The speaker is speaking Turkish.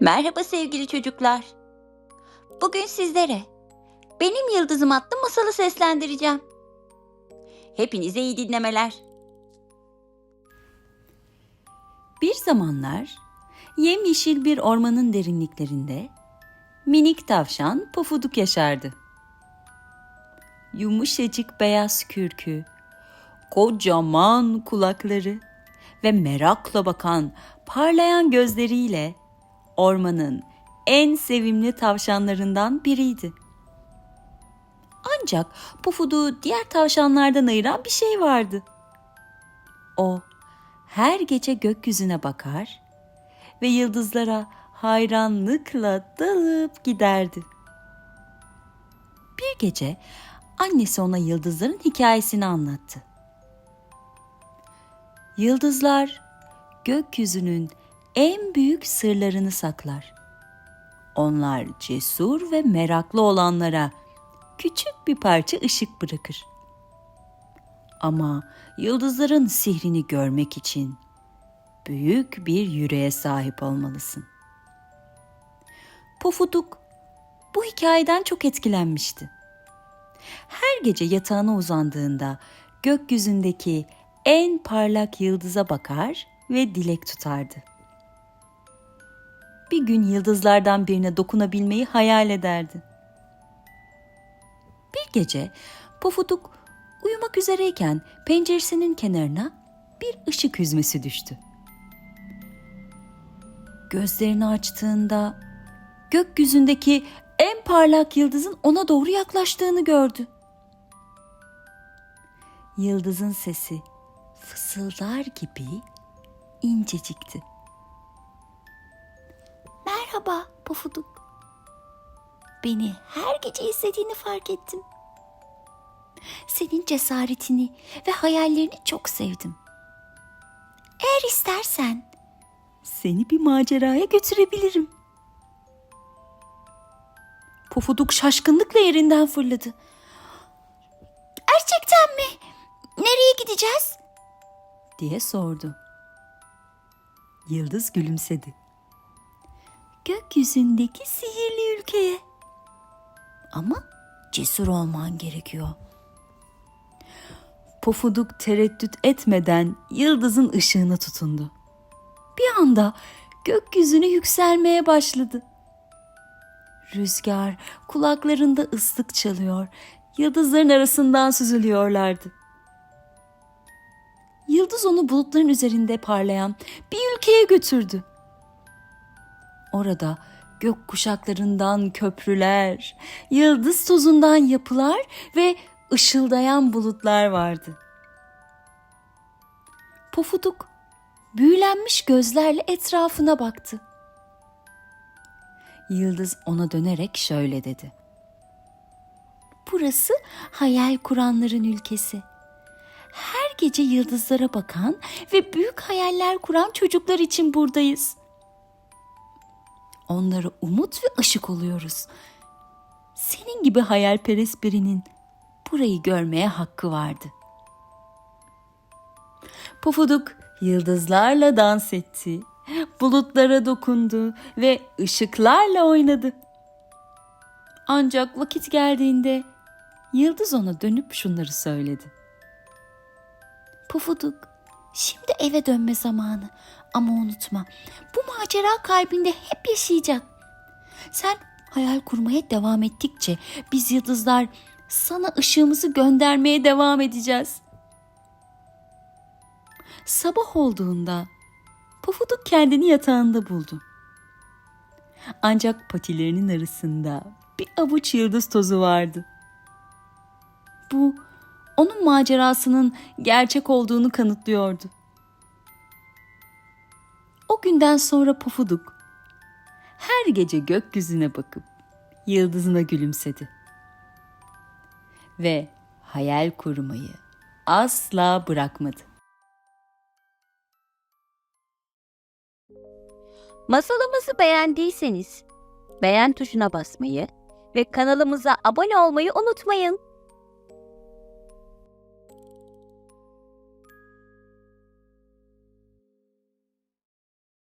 Merhaba sevgili çocuklar. Bugün sizlere Benim Yıldızım adlı masalı seslendireceğim. Hepinize iyi dinlemeler. Bir zamanlar yemyeşil bir ormanın derinliklerinde minik tavşan Pofuduk yaşardı. Yumuşacık beyaz kürkü, kocaman kulakları ve merakla bakan parlayan gözleriyle ormanın en sevimli tavşanlarından biriydi. Ancak Pofuduk'u diğer tavşanlardan ayıran bir şey vardı. O her gece gökyüzüne bakar ve yıldızlara hayranlıkla dalıp giderdi. Bir gece annesi ona yıldızların hikayesini anlattı. Yıldızlar gökyüzünün en büyük sırlarını saklar. Onlar cesur ve meraklı olanlara küçük bir parça ışık bırakır. Ama yıldızların sihrini görmek için büyük bir yüreğe sahip olmalısın. Pofuduk bu hikayeden çok etkilenmişti. Her gece yatağına uzandığında gökyüzündeki en parlak yıldıza bakar ve dilek tutardı. Bir gün yıldızlardan birine dokunabilmeyi hayal ederdi. Bir gece Pofuduk uyumak üzereyken penceresinin kenarına bir ışık hüzmesi düştü. Gözlerini açtığında gökyüzündeki en parlak yıldızın ona doğru yaklaştığını gördü. Yıldızın sesi fısıldar gibi incecikti. Pofuduk. Beni her gece izlediğini fark ettim. Senin cesaretini ve hayallerini çok sevdim. Eğer istersen seni bir maceraya götürebilirim. Pofuduk şaşkınlıkla yerinden fırladı. Gerçekten mi? Nereye gideceğiz? diye sordu. Yıldız gülümsedi. Gökyüzündeki sihirli ülkeye. Ama cesur olman gerekiyor. Pofuduk tereddüt etmeden yıldızın ışığına tutundu. Bir anda gökyüzüne yükselmeye başladı. Rüzgar kulaklarında ıslık çalıyor, yıldızların arasından süzülüyorlardı. Yıldız onu bulutların üzerinde parlayan bir ülkeye götürdü. Orada gök kuşaklarından köprüler, yıldız tozundan yapılar ve ışıldayan bulutlar vardı. Pofuduk büyülenmiş gözlerle etrafına baktı. Yıldız ona dönerek şöyle dedi. Burası hayal kuranların ülkesi. Her gece yıldızlara bakan ve büyük hayaller kuran çocuklar için buradayız. Onlara umut ve ışık oluyoruz. Senin gibi hayalperest birinin burayı görmeye hakkı vardı. Pofuduk yıldızlarla dans etti, bulutlara dokundu ve ışıklarla oynadı. Ancak vakit geldiğinde yıldız ona dönüp şunları söyledi. Pufuduk, şimdi eve dönme zamanı. Ama unutma, bu macera kalbinde hep yaşayacak. Sen hayal kurmaya devam ettikçe biz yıldızlar sana ışığımızı göndermeye devam edeceğiz. Sabah olduğunda Pufuduk kendini yatağında buldu. Ancak patilerinin arasında bir avuç yıldız tozu vardı. Bu onun macerasının gerçek olduğunu kanıtlıyordu. O günden sonra Pufuduk her gece gökyüzüne bakıp yıldızına gülümsedi. Ve hayal kurmayı asla bırakmadı. Masalımızı beğendiyseniz beğen tuşuna basmayı ve kanalımıza abone olmayı unutmayın.